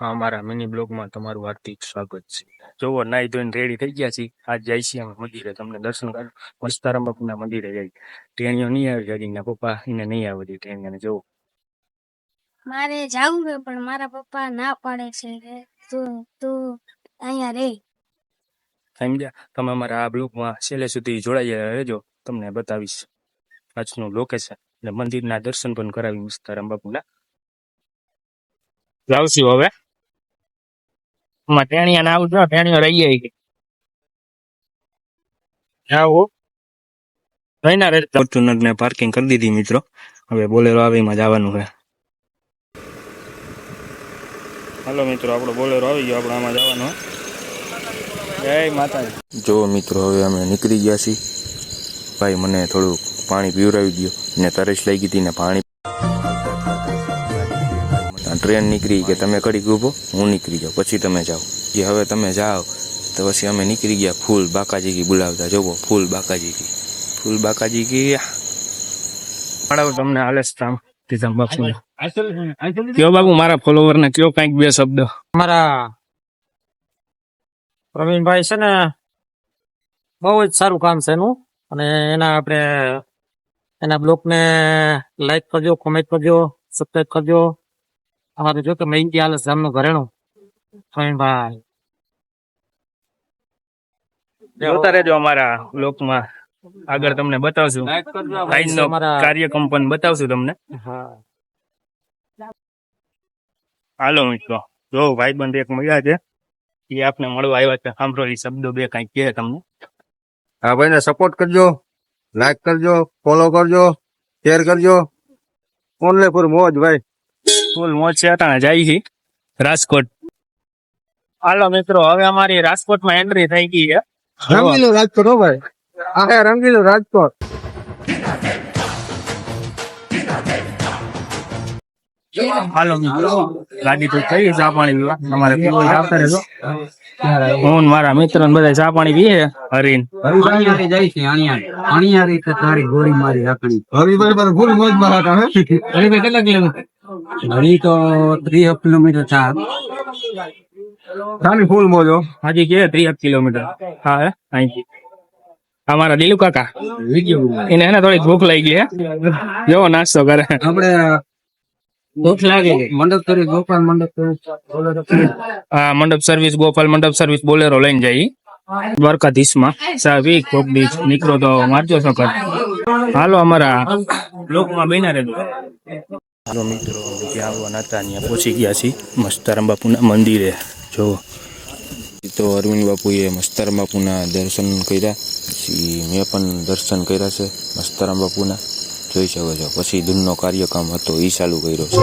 હા મારા મિની બ્લોગમાં તમારું હાર્દિક સ્વાગત છે. જોવો નાઈ ધોઈને રેડી થઈ ગયા છીએ. આજ જાય છીએ અમે મંદિરે. તમને દર્શન કરો મસ્તારામ બાપુના મંદિરે જઈ. ટેણીઓ નહીં આવી એના પપ્પા એને નહીં આવે ટેણીઓને. જોવો મારે જવું છે પણ મારા પપ્પા ના પાડે છે કે તું તું અહીંયા રે. સમજ્યા? તમે અમારા આ બ્લોગમાં છેલ્લે સુધી જોડાઈ રહેજો. તમને બતાવીશ આજનું લોકેશન એટલે મંદિરના દર્શન પણ કરાવી મસ્તારામ બાપુના. છું હવે? આમાં ટેણિયા ના આવું જો ટેણીઓ રહી જાય જાઓ રહીના રે ફોર્ચ્યુનર ને પાર્કિંગ કરી દીધી મિત્રો. હવે બોલેરો આવે એમાં જવાનું છે. હાલો મિત્રો આપણો બોલેરો આવી ગયો આપણે આમાં જવાનું જય માતાજી. જો મિત્રો હવે અમે નીકળી ગયા છીએ. ભાઈ મને થોડું પાણી પીવરાવી ગયું ને તરસ લાગી હતી ને પાણી ટ્રેન નીકળી કે તમે કડી ઊભો હું નીકળી જાઉં. પછી તમે જાઓ. જે હવે તમે જાઓ તો પછી અમે નીકળી ગયા ફૂલ બાકાજી કી બોલાવતા. જોવો ફૂલ બાકાજી કી ફૂલ બાકાજી કી મળાવ તમને આલેસ તીધમ કયો બાબુ મારા ફોલોવર ને કયો કંઈક બે શબ્દ? મારા પ્રવીણભાઈ છે ને બહુ જ સારું કામ છે એનું. અને એના આપણે એના બ્લોગ ને લાઈક કરજો કોમેન્ટ કરજો સબસ્ક્રાઈબ કરજો. અમારે જો કે મેઇન હાલ જામનું ઘરેણું. ભાઈ. જોતા રહેજો અમારા લોકમાં. આગળ તમને બતાવશું. અમારા કાર્યક્રમ પણ બતાવશું તમને. હાલો મિત્રો જો ભાઈ બંધ એક મળ્યા છે એ આપને મળવા આવ્યા છે. સાંભળો એ શબ્દો બે કઈ કહે તમને. આ ભાઈને સપોર્ટ કરજો લાઈક કરજો ફોલો કરજો શેર કરજો. ઓનલે પર મોજ ભાઈ. ફૂલ મોજ છે અટાણે જાય છે. રાજકોટ. હાલો મિત્રો હવે અમારી રાજકોટમાં એન્ટ્રી થઈ ગઈ છે. રંગીલું રાજકોટ હો ભાઈ. આ હે રંગીલું રાજકોટ. હાલો મિત્રો ગાડી તો થઈ ગઈ ચા પાણી પીવા. અમારે પીવો આવતા રહેજો. હું મારા મિત્ર ને બધા ચા પાણી પીએ હરીન. અણિયારી જાય છે અણિયારી. અણિયારી તારી ગોળી મારી રાખણી હરીભાઈ ફૂલ મોજ મારા હે? હરીભાઈ કેટલા કિલોમીટર? હરી તો ત્રીસ કિલોમીટર ચાર ફૂલ મોજો. હાજી કે ત્રીસ કિલોમીટર. હા હે અહીંથી. અમારા દિલુ કાકા. એને એને થોડી ભૂખ લાગી ગઈ હે. જેવો નાસ્તો કરે. આપણે ભૂખ લાગે મંડપ સર્વિસ ગોપાલ મંડપ આ મંડપ સર્વિસ ગોપાલ મંડપ સર્વિસ બોલેરો લઈને જાય. દ્વારકાધીશમાં. સાવી કોક બીજ નીકળો તો મારજો સકર હાલો અમારા લોકમાં બેના રહેજો. હાલો મિત્રો જ્યાં આવવાના હતા ત્યાં પહોંચી ગયા છીએ. મસ્તારામ બાપુના મંદિરે. જો, તો અરવિંદ બાપુએ મસ્તારામ બાપુના દર્શન કર્યા. પછી મેં પણ દર્શન કર્યા છે મસ્તારામ બાપુના. જોઈ શકો છો. પછી ધૂનનો કાર્યક્રમ હતો એ ચાલુ કર્યો છે.